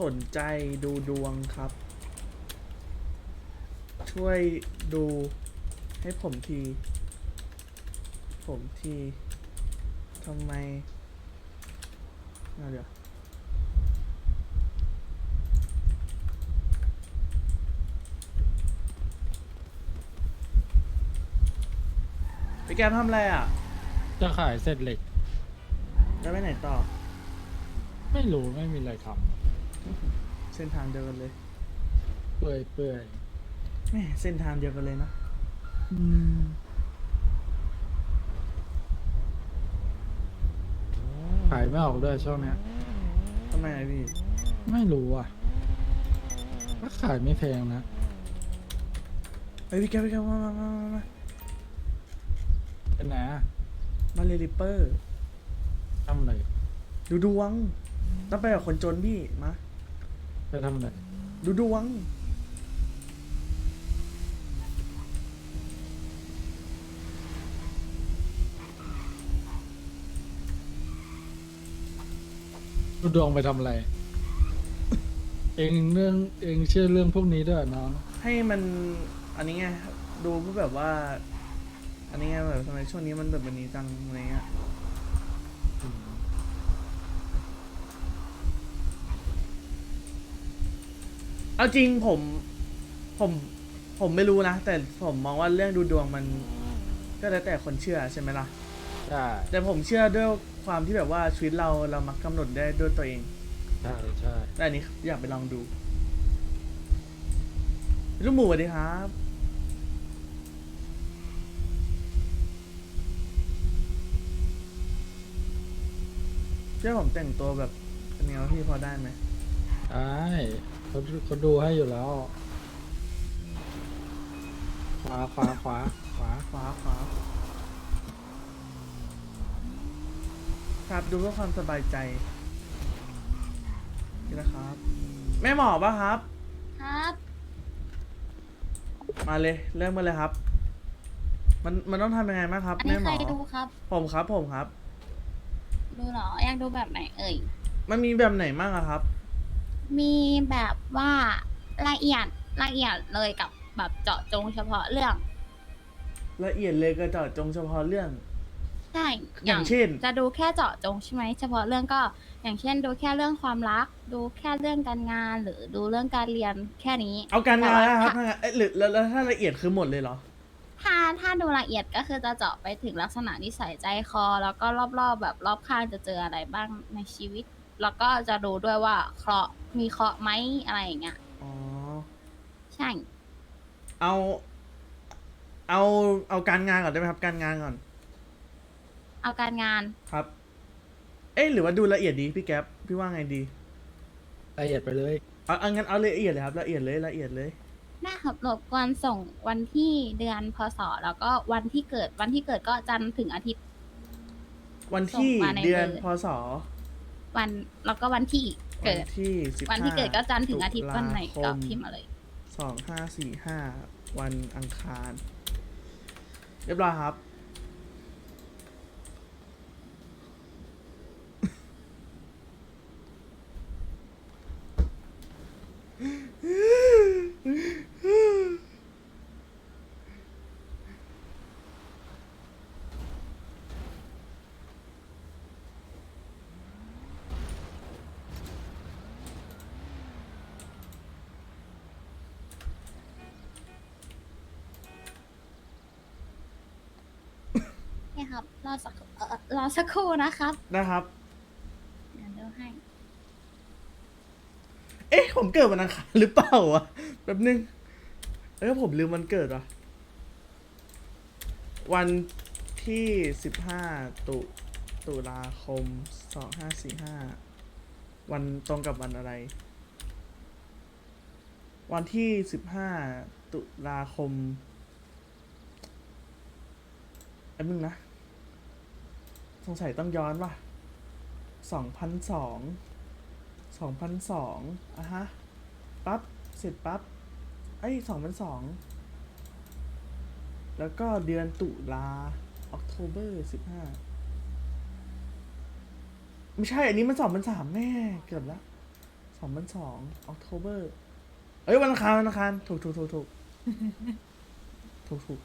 สนใจดูดวงครับ ช่วยดูให้ผมที ผมทีทำไมเอาเดี๋ยวพี่แกมทำอะไรอะ จะขายเสร็จเหล็ก แล้วไปไหนต่อ ไม่รู้ไม่มีอะไรท เส้นทางเดียวกันเลยำเปื่อยเปื่อยแหม่เส้นทางเดียวกันเลยนะอืมขายไม่ออกด้วยช่วงเนี้ย ทำไมอะพี่ไม่รู้อะก็ขายไม่แพงนะเฮ้ยพี่แกมพี่แกมมามามามามาเป็นไงอะมาเรลิปเปอร์ ทำอะไร ดูดวงต้องไปกับคนจนพี่มา ไปทำอะไรดูดวงดูดวงไปทำอะไร เองเรื่องเองเชื่อเรื่องพวกนี้ด้วยเหรอน้องให้มันอันนี้ไงดูเพื่อแบบว่า อันนี้ไงแบบทำไมช่วงนี้มันแบบแบบนี้จังอะไรเงี้ย เอาจริงผมผมผมไม่รู้นะ แต่ผมมองว่าเรื่องดูดวงมัน ก็แล้วแต่คนเชื่อใช่ไหมล่ะ ใช่แต่ผมเชื่อด้วยความที่แบบว่าชีวิตเราเรามักกำหนดได้ด้วยตัวเองใช่ใช่แต่อันนี้อยากไปลองดูลูกหมูสวัสดีครับ เชื่อผมแต่งตัวแบบเป็นไงวะพี่พอได้ไหมได้ เขาเขาดูให้อยู่แล้ว ขวาขวาขวาขวาขวาขวาครับดูเพื่อความสบายใจนี่นะครับ แม่หมอปะครับ ครับมาเลยเริ่มมาเลยครับ มันมันต้องทำยังไงบ้างครับ อันแม่นี้หมใครอ ดูครับ ผมครับผมครับ ดูเหรอ อยากดูแบบไหนเอ่ย มันมีแบบไหนบ้างอะครับ มีแบบว่าละเอียดละเอียดเลยกับแบบเจาะจงเฉพาะเรื่อง ละเอียดเลยก็เจาะจงเฉพาะเรื่อง ใช่อย่างเช่น จะดูแค่เจาะจงใช่ไหมเฉพาะเรื่องก็ อย่างเช่น ดูแค่เรื่องความรัก ดูแค่เรื่องการงานหรือดูเรื่องการเรียนแค่นี้เอาการงานแต่ว่นะครับถ้าถ้างั้นเอ๊ะหรือแล้วแล้วถ้าละเอียดคือหมดเลยเหรอ ถ้าถ้าดูละเอียดก็คือจะเจาะไปถึงลักษณะนิสัยใจคอ แล้วก็รอบๆแบบรอบข้างจะเจออะไรบ้างในชีวิต แล้วก็จะดูด้วยว่าเคราะห์ มีเคราะห์ไหมอะไรอย่างเงี้ยอ๋อ ใช่ เอา เอา เอาการงานก่อนได้ไหมครับ การงานก่อน เอาการงานครับ เอ๊ะหรือว่าดูละเอียดดีพี่แก๊ปพี่ว่าไงดี ละเอียดไปเลย เอาเอางั้นเอาละเอียดเลยครับ ละเอียดเลยละเอียดเลยได้ครับรบกวนส่งวันที่เดือนพศแล้วก็วันที่เกิดวันที่เกิดก็จันทร์ถึงอาทิตย์ วันที่ส่งมาในเดือนเบอร์ พศวันแล้วก็วันที่วั เกิดที่สิบวันที่เกิดก็จันทร์ถึงอาทิตย์วันไหนก็พิมพ์มาเลย สองห้าสี่ห้าวันอังคาร เรียบร้อยครับ นี่ครับรอสักเอ่อรอสักครู่นะครับนะครับ เดี๋ยวดูให้ เอ๊ะ ผมเกิดวันอังคารหรือเปล่าวะแป๊บนึง เออผมลืมวันเกิดว่ะวันที่สิบห้าตุตุลาคมสองห้าสี่ห้าวันตรงกับวันอะไร วันที่สิบห้าตุลาคมแป๊บนึงนะ สงสัยต้องย้อนว่ะสองพันสองสองพันสองอะฮะ ปั๊บ เสร็จปั๊บ ไอ้สองพันสองแล้วก็เดือนตุลาออกโทเบอร์สิบห้าไม่ใช่ อันนี้มันสองพันสามแม่เกือบแล้วสองพันสองออกโทเบอร์ เอ้ย วันอังคารวันอังคารถูกถูกถูกถูกถูกถูก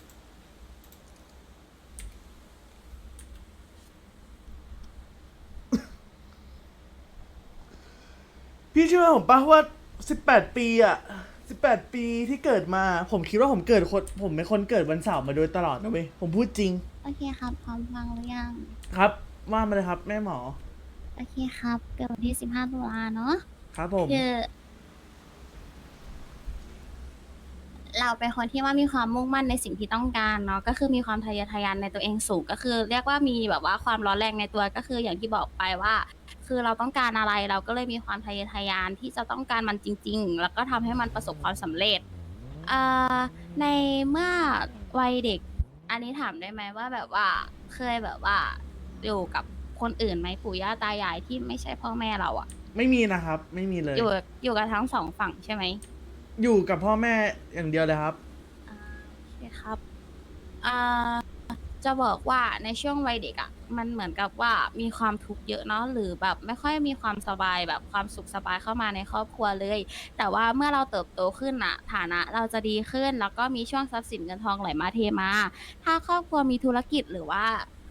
เชื่อผมปะว่าสิบแปดปีอะสิบแปดปีที่เกิดมา ผมคิดว่าผมเกิดคนผมเป็นคนเกิดวันเสาร์มาโดยตลอดนะเว้ยผมพูดจริงโอเคครับ พร้อมฟังหรือยัง ครับ ว่ามาเลยครับ แม่หมอโอเคครับ เกิดวันที่15ตุลาเนาะครับผม คือ เราเป็นคนที่ว่ามีความมุ่งมั่นในสิ่งที่ต้องการเนาะก็คือมีความทะเยอทะยานในตัวเองสูงก็คือ เรียกว่ามีแบบว่าความร้อนแรงในตัวก็คืออย่างที่บอกไปว่า คือเราต้องการอะไรเราก็เลยมีความทะเยอทะยานที่จะต้องการมันจริง ๆ แล้วก็ทำให้มันประสบความสำเร็จเอ่อในเมื่อวัยเด็ก อันนี้ถามได้ไหมว่าแบบว่าเคยแบบว่าอยู่กับคนอื่นไหมปู่ย่าตายายที่ไม่ใช่พ่อแม่เราอะไม่มีนะครับ ไม่มีเลย อยู่อยู่กับทั้งสองฝั่งใช่ไหม อยู่กับพ่อแม่อย่างเดียวเลยครับ อ่าโอเคครับอ่าจะบอกว่าในช่วงวัยเด็กอะ่ะ มันเหมือนกับว่ามีความทุกข์เยอะเนาะหรือแบบไม่ค่อยมีความสบายแบบความสุขสบายเข้ามาในครอบครัวเลย แต่ว่าเมื่อเราเติบโตขึ้นอะฐานะเราจะดีขึ้น แล้วก็มีช่วงทรัพย์สินเงินทองไหลมาเทมา ถ้าครอบครัวมีธุรกิจหรือว่า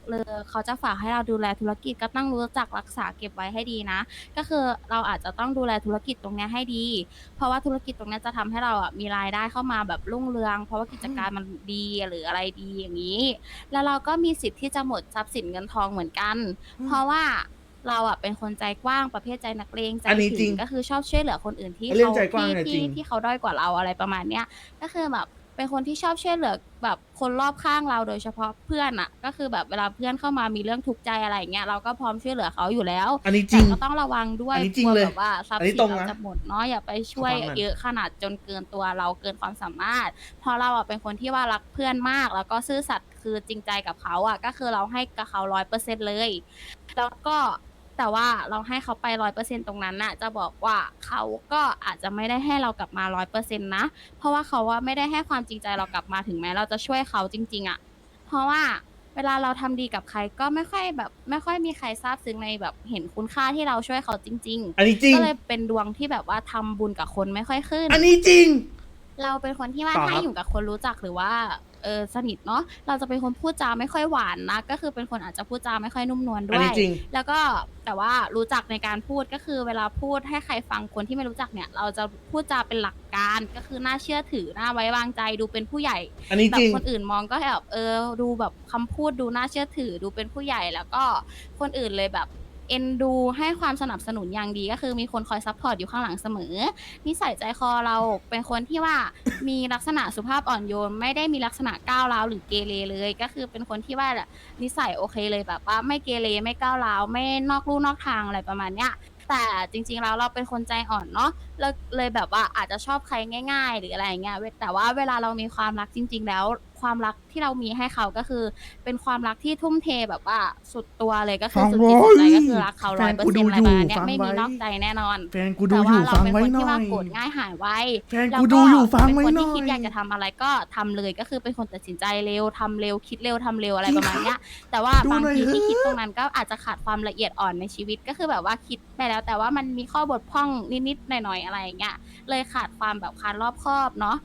เออเขาจะฝากให้เราดูแลธุรกิจก็ต้องรู้จักรักษาเก็บไว้ให้ดีนะ ก็คือเราอาจจะต้องดูแลธุรกิจตรงเนี้ยให้ดี เพราะว่าธุรกิจตรงเนี้ยจะทำให้เราอะมีรายได้เข้ามาแบบรุ่งเรือง เพราะว่ากิจการมันดีหรืออะไรดีอย่างนี้ แล้วเราก็มีสิทธิ์ที่จะหมดทรัพย์สินเงินทองเหมือนกัน อืม เพราะว่าเราอะเป็นคนใจกว้างประเภทใจนักเลงใจอันนี้จริถึงงก็คือชอบช่วยเหลือคนอื่นที่เรื่องเขาใจกว้างที่เนี่ยจริที่ง ที่เขาด้อยกว่าเราอะไรประมาณเนี้ย ก็คือแบบ เป็นคนที่ชอบช่วยเหลือแบบคนรอบข้างเราโดยเฉพาะเพื่อนอะก็คือแบบเวลาเพื่อนเข้ามามีเรื่องทุกข์ใจอะไรอย่างเงี้ยเราก็พร้อมช่วยเหลือเขาอยู่แล้วอันนี้จริแต่ง ก็ต้องระวังด้วยอันนี้จริงกลัวเลยแบบว่าทรัพย์อันนี้สินตรงเรานะจะหมดเนาะอย่าไปช่วยขอฟังหน่อย เยอะขนาดจนเกินตัวเราเกินความสามารถ เพราะเราอะเป็นคนที่ว่ารักเพื่อนมาก แล้วก็ซื่อสัตย์คือจริงใจกับเขาอะก็คือเราให้กับเขาร้อยเปอร์เซ็นเลย แล้วก็ แต่ว่าเราให้เขาไปร้อยเปอร์เซ็นตรงนั้นน่ะ จะบอกว่าเขาก็อาจจะไม่ได้ให้เรากลับมาร้อยเปอร์เซ็นนะ เพราะว่าเขาว่าไม่ได้ให้ความจริงใจเรากลับมาถึงแม้เราจะช่วยเขาจริง ๆอะ เพราะว่าเวลาเราทำดีกับใครก็ไม่ค่อยแบบ ไม่ค่อยมีใครซาบซึ้งในแบบเห็นคุณค่าที่เราช่วยเขาจริงอันนี้จริๆงก็เลยเป็นดวงที่แบบว่าทำบุญกับคนไม่ค่อยขึ้น อันนี้จริง เราเป็นคนที่ว่าต่อครับถ้าอยู่กับคนรู้จักหรือว่า เออสนิทเนาะเราจะเป็นคนพูดจาไม่ค่อยหวานนะก็คือเป็นคนอาจจะพูดจาไม่ค่อยนุ่มนวลด้อันวยนี้จริง แล้วก็แต่ว่ารู้จักในการพูดก็คือ เวลาพูดให้ใครฟังคนที่ไม่รู้จักเนี่ย เราจะพูดจาเป็นหลักการก็คือน่าเชื่อถือน่าไว้วางใจดูเป็นผู้ใหญ่ อันนี้แบจบริงคนอื่นมองก็แบบเออดูแบบคำพูดดูน่าเชื่อถือดูเป็นผู้ใหญ่แล้วก็คนอื่นเลยแบบ เอ็นดูให้ความสนับสนุนอย่างดีก็คือมีคนคอยซัพพอร์ตอยู่ข้างหลังเสมอ นิสัยใจคอเราเป็นคนที่ว่า มีลักษณะสุภาพอ่อนโยน ไม่ได้มีลักษณะก้าวร้าวหรือเกเรเลย ก็คือเป็นคนที่ว่านิสัยโอเคเลยแบบว่าไม่เกเรไม่ก้าวร้าวไม่นอกลู่นอกทางอะไรประมาณเนี้ยแต่จริงๆแล้วเราเป็นคนใจอ่อนเนาะเลยแบบว่าอาจจะชอบใครง่าย ๆ หรืออะไรเงี้ยเว้ยแต่ว่าเวลาเรามีความรักจริง ๆ แล้ว ความรักที่เรามีให้เขาก็คือ เป็นความรักที่ทุ่มเทแบบว่าสุดตัวเลยก็คือสุดจิตสุดใจก็คือรักเขาแฟร้อยนเปอกูร์ดูเซ็นต์อะไรอยู่ประมาณเนี้ยฟังไม่มีไว้นอกใจแน่นอนแฟนกูดูแต่อว่ายู่เราฟังเป็นไว้คนหน่ที่อว่ายโกรธง่ายหายไวแฟนแล้วกูดูอยู่ฟังเป็นไว้คนหน่ที่อยคิดอยากจะทำอะไรก็ทำเลยก็คือเป็นคนตัดสินใจเร็วทำเร็วคิดเร็วทำเร็วอะไรประมาณเนี้ยแต่ว่าดูบางหน่อยทีที่เถอะคิดตรงนั้นก็อาจจะขาดความละเอียดอ่อนในชีวิตก็คือแบบว่าคิดไปแล้ว แต่ว่ามันมีข้อบกพร่องนิดๆหน่อยๆอะไรอย่างเงี้ยเลยขาดความแบบความรอบคอบเนาะ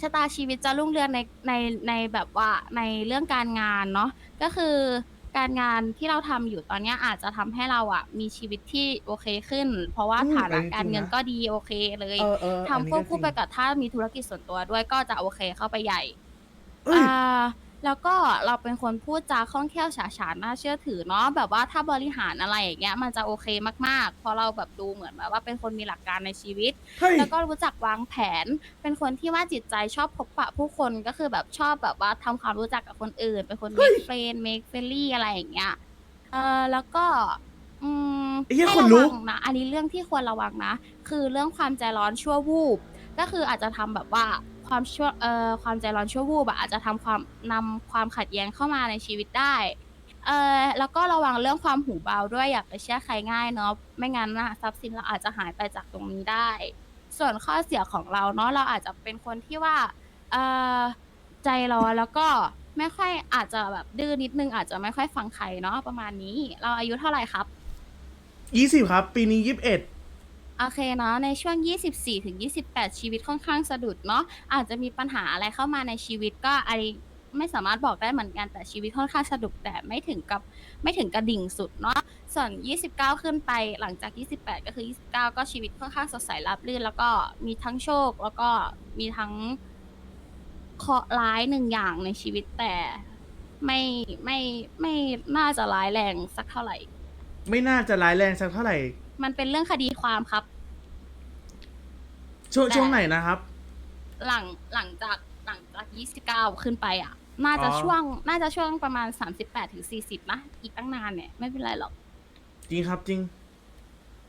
ชะตาชีวิตจะรุ่งเรืองในในในแบบว่าในเรื่องการงานเนาะก็คือการงานที่เราทำอยู่ตอนเนี้ยอาจจะทำให้เราอะมีชีวิตที่โอเคขึ้น เพราะว่าอืมฐานะอันนี้การเงินจริงนะก็ดีโอเคเลยเออเออทำควบคู่ไปกับถ้ามีธุรกิจส่วนตัวด้วยก็จะโอเคเข้าไปใหญ่เอ้ย อ่า แล้วก็เราเป็นคนพูดจาคล่องแคล่วฉาฉานน่าเชื่อถือเนาะแบบว่าถ้าบริหารอะไรอย่างเงี้ยมันจะโอเคมากๆเพราะเราแบบดูเหมือนแบบว่าเป็นคนมีหลักการในชีวิต เฮ้ย แล้วก็รู้จักวางแผน เป็นคนที่ว่าจิตใจชอบพบปะผู้คนก็คือแบบชอบแบบว่าทำความรู้จักกับคนอื่น เป็นคน make friend make friendly อะไรอย่างเงี้ย เออแล้วก็ อืมไอ้เหี้ยให้ขนระลุวักงนะ อันนี้เรื่องที่ควรระวังนะ คือเรื่องความใจร้อนชั่ววูบ ก็คืออาจจะทำแบบว่า ความชั่วเอ่อความใจร้อนชั่ววูบอะอาจจะทำความนำความขัดแย้งเข้ามาในชีวิตได้เออแล้วก็ระวังเรื่องความหูเบาด้วยอย่าไปเชื่อใครง่ายเนาะไม่งั้นนะทรัพย์สินเราอาจจะหายไปจากตรงนี้ได้ ส่วนข้อเสียของเราเนาะเราอาจจะเป็นคนที่ว่าเออใจร้อนแล้วก็ไม่ค่อยอาจจะแบบดื้อนิดนึงอาจจะไม่ค่อยฟังใครเนาะประมาณนี้ เราอายุเท่าไหร่ครับ ยี่สิบครับ ปีนี้ยี่สิบเอ็ด โอเคเนาะในช่วง 24ถึง28 ชีวิตค่อนข้างสะดุดเนาะอาจจะมีปัญหาอะไรเข้ามาในชีวิตก็ไอไม่สามารถบอกได้เหมือนกันแต่ชีวิตค่อนข้างสะดุดแต่ไม่ถึงกับไม่ถึงกระดิ่งสุดเนาะส่วน 29 ขึ้นไปหลังจาก 28 ก็คือ 29 ก็ชีวิตค่อนข้างสดใสราบรื่น แล้วก็มีทั้งโชค แล้วก็มีทั้งเคราะห์ร้ายหนึ่งอย่างในชีวิตแต่ไม่ไม่ไม่น่าจะร้ายแรงสักเท่าไหร่ ไม่น่าจะร้ายแรงสักเท่าไหร่ มันเป็นเรื่องคดีความครับ ช่วงแต่ ช่วงไหนนะครับ หลังหลังจากหลังจาก29ขึ้นไปอะ น่าจะอ๋อ ช่วง น่าจะช่วงประมาณ38ถึง40นะอีกตั้งนานเนี่ยไม่เป็นไรหรอก จริงครับจริง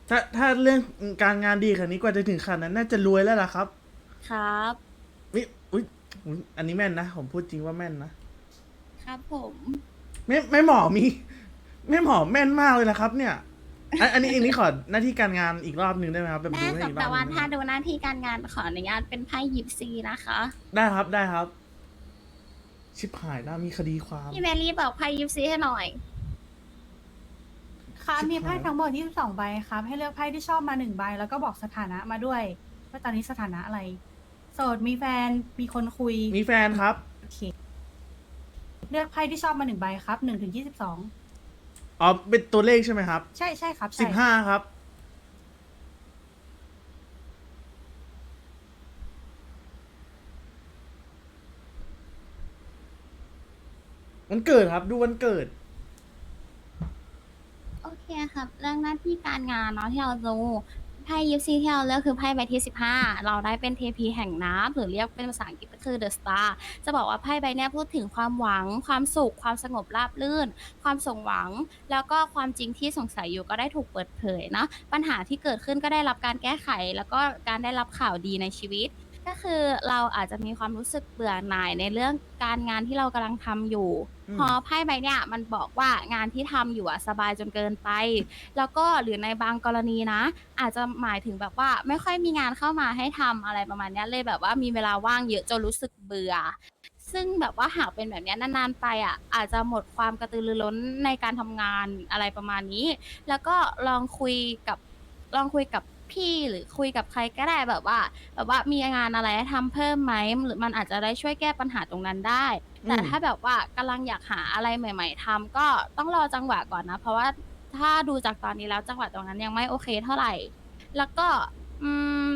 ถ้าถ้าเรื่องการงานดีขนาดนี้กว่าจะถึงขนาดนั้นน่าจะรวยแล้วล่ะครับครับ นี่อุ๊ยอุ๊ยอันนี้แม่นนะ ผมพูดจริงว่าแม่นนะครับผม แม่แม่หมอมีแม่หมอแม่นมากเลยนะครับ เนี่ย อันอันนี้อันนี้ขอหน้าที่การงานอีกรอบหนึ่งได้ไหมครับแบบได้ดูให้ครับอีกรแต่อบหว่านึ่งถ้าดูหน้าที่การงานขออนุญาตเป็นไพ่ยิปซีนะคะ ได้ครับได้ครับ ชิบหายแล้วมีคดีความ พี่เมลี่บอกไพ่ยิปซีให้หน่อย ครับชิบมีไพ่หายทั้งหมด22ใบครับ ให้เลือกไพ่ที่ชอบมาหนึ่งใบ แล้วก็บอกสถานะมาด้วยว่าตอนนี้สถานะอะไร โสดมีแฟนมีคนคุยมีแฟนครับโอเคเลือกไพ่ที่ชอบมาหนึ่งใบครับหนึ่งถึงยี่สิบสอง อ๋อเป็นตัวเลขใช่ไหมครับใช่ใช่ครับสิใช่บห้าครับ วันเกิดครับ ดูวันเกิด โอเคครับ เรื่องหน้าที่การงานเนาะที่เราดู ไพ่ยิปซีที่เราเลือกคือไพ่ใบที่ 15 เราได้เป็นเทพีแห่งน้ำหรือเรียกเป็นภาษาอังกฤษก็คือ The Star จะบอกว่าไพ่ใบเนี้ยพูดถึงความหวัง ความสุข ความสงบราบรื่น ความสงหวัง แล้วก็ความจริงที่สงสัยอยู่ก็ได้ถูกเปิดเผยเนาะปัญหาที่เกิดขึ้นก็ได้รับการแก้ไข แล้วก็การได้รับข่าวดีในชีวิต ก็คือเราอาจจะมีความรู้สึกเบื่อหน่ายในเรื่องการงานที่เรากำลังทำอยู่ อืม พอไพ่ใบเนี่ยมันบอกว่างานที่ทำอยู่อะสบายจนเกินไป แล้วก็หรือในบางกรณีนะ อาจจะหมายถึงแบบว่าไม่ค่อยมีงานเข้ามาให้ทำอะไรประมาณเนี้ยเลยแบบว่ามีเวลาว่างเยอะจนรู้สึกเบื่อ ซึ่งแบบว่าหากเป็นแบบเนี้ยนานๆไปอะอาจจะหมดความกระตือรือร้นในการทำงานอะไรประมาณนี้ แล้วก็ลองคุยกับลองคุยกับ พี่หรือคุยกับใครก็ได้แบบว่า แบบว่ามีงานอะไรให้ทำเพิ่มไหมหรือมันอาจจะได้ช่วยแก้ปัญหาตรงนั้นได้ แต่อืม ถ้าแบบว่ากำลังอยากหาอะไรใหม่ ๆทำก็ต้องรอจังหวะก่อนนะ เพราะว่าถ้าดูจากตอนนี้แล้วจังหวะตรงนั้นยังไม่โอเคเท่าไหร่ แล้วก็อืม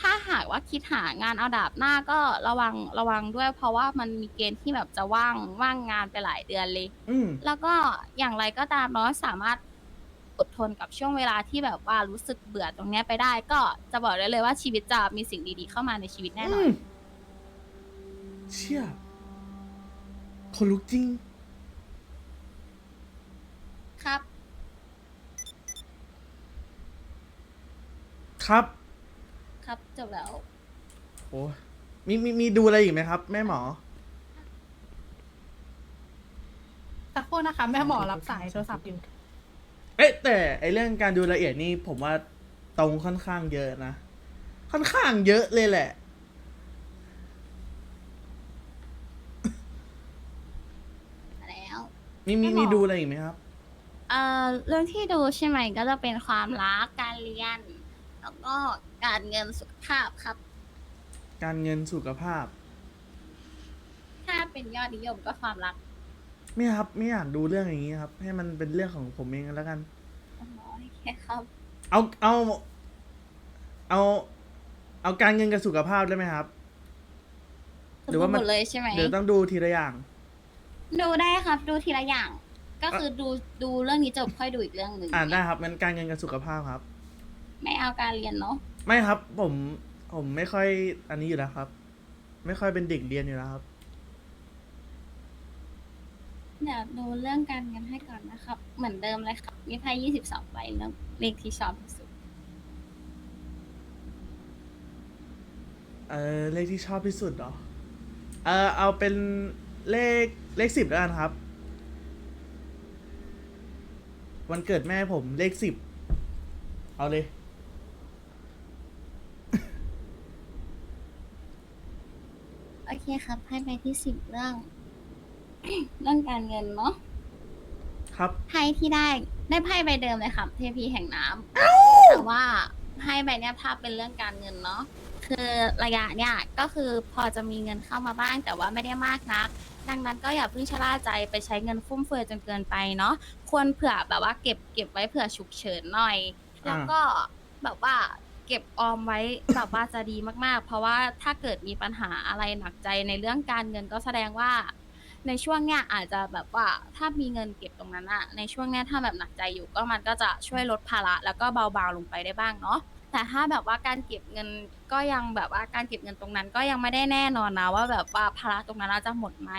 ถ้าหากว่าคิดหางานเอาดาบหน้าก็ระวังระวังด้วย เพราะว่ามันมีเกณฑ์ที่แบบจะว่างว่างงานไปหลายเดือนเลย อืม แล้วก็อย่างไรก็ตามเนาะสามารถ อดทนกับช่วงเวลาที่แบบว่ารู้สึกเบื่อตรงเนี้ยไปได้ ก็จะบอกได้เลยว่าชีวิตจะมีสิ่งดีๆเข้ามาในชีวิตแน่นอนมเชี่ยคนลุกจริง ครับ ครับ ครับจบแล้ว โอ้มีมีมีดูอะไรอีกไหมครับ แม่หมอ สักครู่นะคะ แม่หมอรับสายโทรศัพท์อยู่ เอ๊ะแต่ไอเรื่องการดูละเอียดนี่ผมว่าตรงค่อนข้างเยอะนะ ค่อนข้างเยอะเลยแหละ แล้ว มีมีไม่หรอกมีดูอะไรอีกไหมครับ เอ่อเรื่องที่ดูใช่ไหมก็จะเป็นความรักการเรียน แล้วก็การเงินสุขภาพครับ การเงินสุขภาพ ถ้าเป็นยอดนิยมก็ความรัก ไม่ครับ ไม่อยากดูเรื่องอย่างนี้ครับ ให้มันเป็นเรื่องของผมเองแล้วกัน อ๋อโอเคครับ เอาเอา เอา เอาการเงินกับสุขภาพได้ไหมครับ หรือว่ามัน หมดเลยใช่ไหม เดี๋ยวต้องดูทีละอย่าง ดูได้ครับ ดูทีละอย่าง ก็คือดูดูเรื่องนี้จบค่อยดูอีกเรื่องหนึ่งอ่านได้ครับมันการเงินกับสุขภาพครับ ไม่เอาการเรียนเนาะ ไม่ครับ ผม ผมไม่ค่อยอันนี้อยู่แล้วครับ ไม่ค่อยเป็นเด็กเรียนอยู่แล้วครับ เดี๋ยวดูเรื่องการเงินให้ก่อนนะครับ เหมือนเดิมเลยครับมีไพ่ยี่สิบสองใบเรื่องเลขที่ชอบที่สุดเออเลขที่ชอบที่สุดเหรอ เออเอาเป็นเลขเลขสิบแล้วกันครับ วันเกิดแม่ผมเลขสิบ เอาเลย โอเคครับไพ่ใบที่สิบเรื่อง เรื่องการเงินเนาะครับ ไพ่ที่ได้ได้ไพ่ใบเดิมเลยครับ เทพีแห่งน้ำแต่ว่าให้ใบเนี้ยถ้าเป็นเรื่องการเงินเนาะคือระยะเนี่ยก็คือพอจะมีเงินเข้ามาบ้าง แต่ว่าไม่ได้มากนัก ดังนั้นก็อย่าเพิ่งชะล่าใจไปใช้เงินฟุ่มเฟือยจนเกินไปเนาะควรเผื่อแบบว่าเก็บเก็บไว้เผื่อฉุกเฉินหน่อย แล้วก็แบบว่าเก็บออมไว้แบบว่าจะดีมากๆ เพราะว่าถ้าเกิดมีปัญหาอะไรหนักใจในเรื่องการเงินก็แสดงว่า ในช่วงเนี้ยอาจจะแบบว่าถ้ามีเงินเก็บตรงนั้นอะในช่วงเนี้ยถ้าแบบหนักใจอยู่ก็มันก็จะช่วยลดภาระแล้วก็เบาบางลงไปได้บ้างเนาะแต่ถ้าแบบว่าการเก็บเงินก็ยังแบบว่าการเก็บเงินตรงนั้นก็ยังไม่ได้แน่นอนนะว่าแบบว่าภาระตรงนั้นเราจะหมดไหม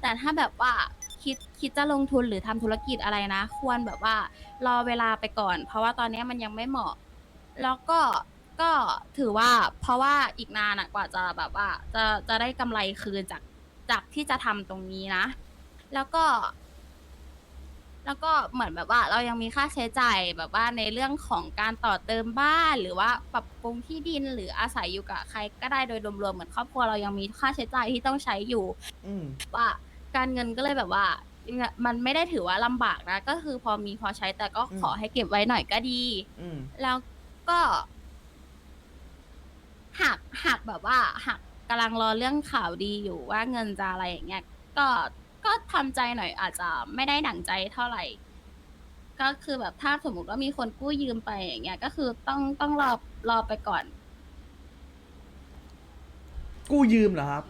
แต่ถ้าแบบว่าคิดคิดจะลงทุนหรือทำธุรกิจอะไรนะ ควรแบบว่ารอเวลาไปก่อน เพราะว่าตอนนี้มันยังไม่เหมาะ แล้วก็ก็ถือว่าเพราะว่าอีกนานกว่าจะแบบว่าจะจะได้กำไรคืนจาก จากที่จะทำตรงนี้นะ แล้วก็ แล้วก็เหมือนแบบว่า เรายังมีค่าใช้จ่ายแบบว่าในเรื่องของการต่อเติมบ้าน หรือว่าปรับปรุงที่ดินหรืออาศัยอยู่กับใครก็ได้โดยรวมๆเหมือนครอบครัวเรายังมีค่าใช้จ่ายที่ต้องใช้อยู่ อืม ว่าการเงินก็เลยแบบว่า มันไม่ได้ถือว่าลำบากนะ ก็คือพอมีพอใช้แต่ก็ขอให้เก็บไว้หน่อยก็ดี อืม แล้วก็หักหักแบบว่าหัก กำลังรอเรื่องข่าวดีอยู่ว่าเงินจะอะไรอย่างเงี้ย ก็ก็ทำใจหน่อยอาจจะไม่ได้ดั่งใจเท่าไหร่ ก็คือแบบถ้าสมมติว่ามีคนกู้ยืมไปอย่างเงี้ย ก็คือต้องต้องรอรอไปก่อน กู้ยืมเหรอครับ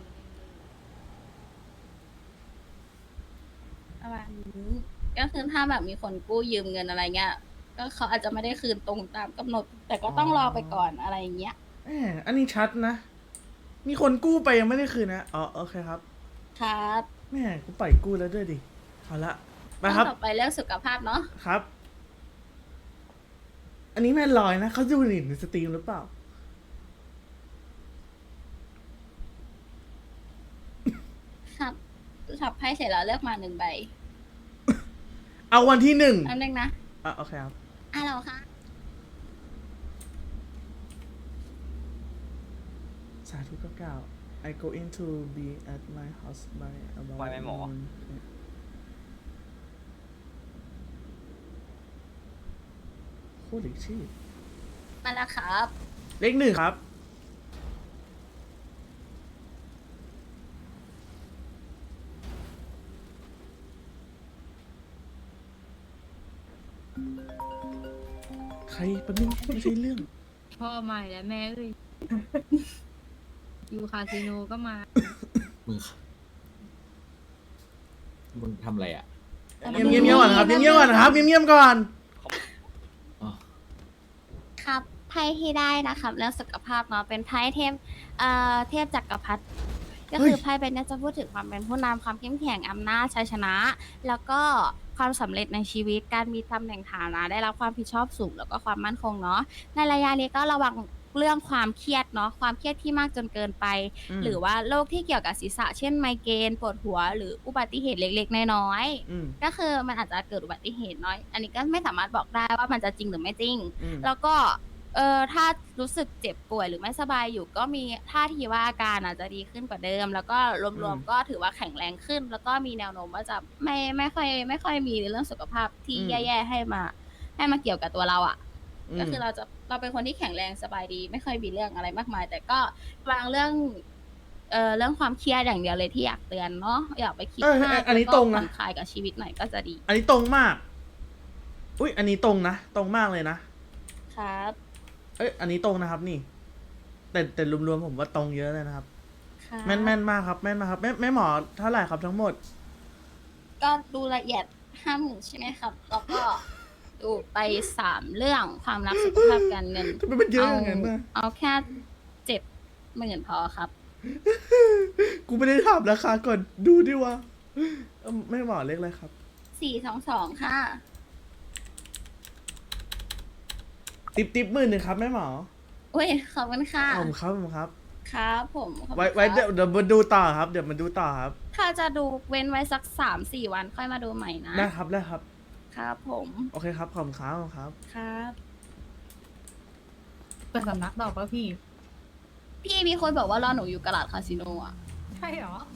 ประมาณนี้ก็คือถ้าแบบมีคนกู้ยืมเงินอะไรเงี้ย ก็เขาอาจจะไม่ได้คืนตรงตามกำหนด แต่ก็ต้องรอไปก่อนอะไรอย่างเงี้ย แหมอันนี้ชัดนะ มีคนกู้ไปยังไม่ได้คืนนะ อ๋อโอเคครับ ครับแม่กูปล่อยกู้แล้วด้วยดิ เอาละไปครับ ต่อไปเรื่องสุขภาพเนาะ ครับ อันนี้แม่ลอยนะเขาดูหนิในสตรีมหรือเปล่า ครับสับไพ่เสร็จแล้วเลือกมาหนึ่งใบเอาวันที่หนึ่งอันนึงนะ อะโอเคครับ อะเราค่ะ สาธุเก้าเก้า I go in to be at my house by about ไหวไหมหมอ noon โคตรชื่อ มาแล้วครับ เลขหนึ่งครับ ใครแป๊บนึงไม่ใช่เรื่อง พ่อใหม่และแม่เอ้ย อยู่คาสิโนก็มา มึงมึงทำอะไรอะเงียบเงียบเงียบก่อนครับเงียบเงียบก่อนครับเงียบเงียบก่อนอ๋อครับไพ่ที่ได้นะครับเรื่องสุขภาพเนาะเป็นไพ่เทพเอ่อเทพจักรพรรดิก็คือไพ่ใบเนี้ยจะพูดถึงความเป็นผู้นำความเข้มแข็งอำนาจชัยชนะ แล้วก็ความสำเร็จในชีวิตการมีตำแหน่งฐานะ ได้รับความผิดชอบสูงแล้วก็ความมั่นคงเนาะในระยะนี้ก็ระวัง เรื่องความเครียดเนาะความเครียดที่มากจนเกินไป อืม หรือว่าโรคที่เกี่ยวกับศีรษะ เช่นไมเกรนปวดหัว หรืออุบัติเหตุเล็กๆน้อยๆอืมก็คือมันอาจจะเกิดอุบัติเหตุน้อย อันนี้ก็ไม่สามารถบอกได้ว่ามันจะจริงหรือไม่จริง อืม แล้วก็เออถ้ารู้สึกเจ็บป่วยหรือไม่สบายอยู่ก็มีท่าทีว่าอาการอาจจะดีขึ้นกว่าเดิม แล้วก็รวมๆก็ถือว่าแข็งแรงขึ้น แล้วก็มีแนวโน้มว่าจะไม่ไม่ค่อยไม่ค่อยมีเรื่องสุขภาพที่แย่ๆให้มา ให้มาเกี่ยวกับตัวเราอะ ก็คือเราจะ เราเป็นคนที่แข็งแรงสบายดี ไม่ค่อยมีเรื่องอะไรมากมาย แต่ก็บางเรื่อง เออเรื่องความเครียดอย่างเดียวเลยที่อยากเตือนเนาะอยากไปคิดเออมากอันนี้แล้วก็ตรงนะ ผ่อนคลายกับชีวิตหน่อยก็จะดีอันนี้ตรงมาก อุ้ยอันนี้ตรงนะ ตรงมากเลยนะ ครับ เอ้ย อันนี้ตรงนะครับนี่ แต่แต่รวมๆผมว่าตรงเยอะเลยนะครับ ครับแม่นแม่นมากครับ แม่นมากครับ แม่แม่หมอเท่าไหร่ครับทั้งหมด ก็ดูละเอียดห้าหมื่นใช่ไหมครับ แล้วก็ ดูไปสามเรื่องความรักสุขภาพการเงิน ทำไมมันเยอะอย่างนั้นนะเอาแค่เจ็ดหมื่นพอครับ กูไม่ได้ถามราคาก่อนดูดิว่าเอิ่มแม่หมอเลขอะไรครับสี่สองสองค่ะ ติบติบหมื่นหนึ่งครับแม่หมออุ้ยขอบคุณค่ะ ผมครับผมครับ ครับผมขอบคุณไว้ไว้ครับเดี๋ยวเดี๋ยวมาดูต่อครับ เดี๋ยวมาดูต่อครับถ้าจะดูเว้นไว้สักสามสี่วันค่อยมาดูใหม่นะ ได้ครับได้ครับ ครับผมโอเคครับขอบคุณครับขอบคุณครับ ครับเปิดสำนักดอกป่ะพี่ พี่มีคนบอกว่ารอหนูอยู่กระดาษคาสิโนอะ ใช่เหรอใ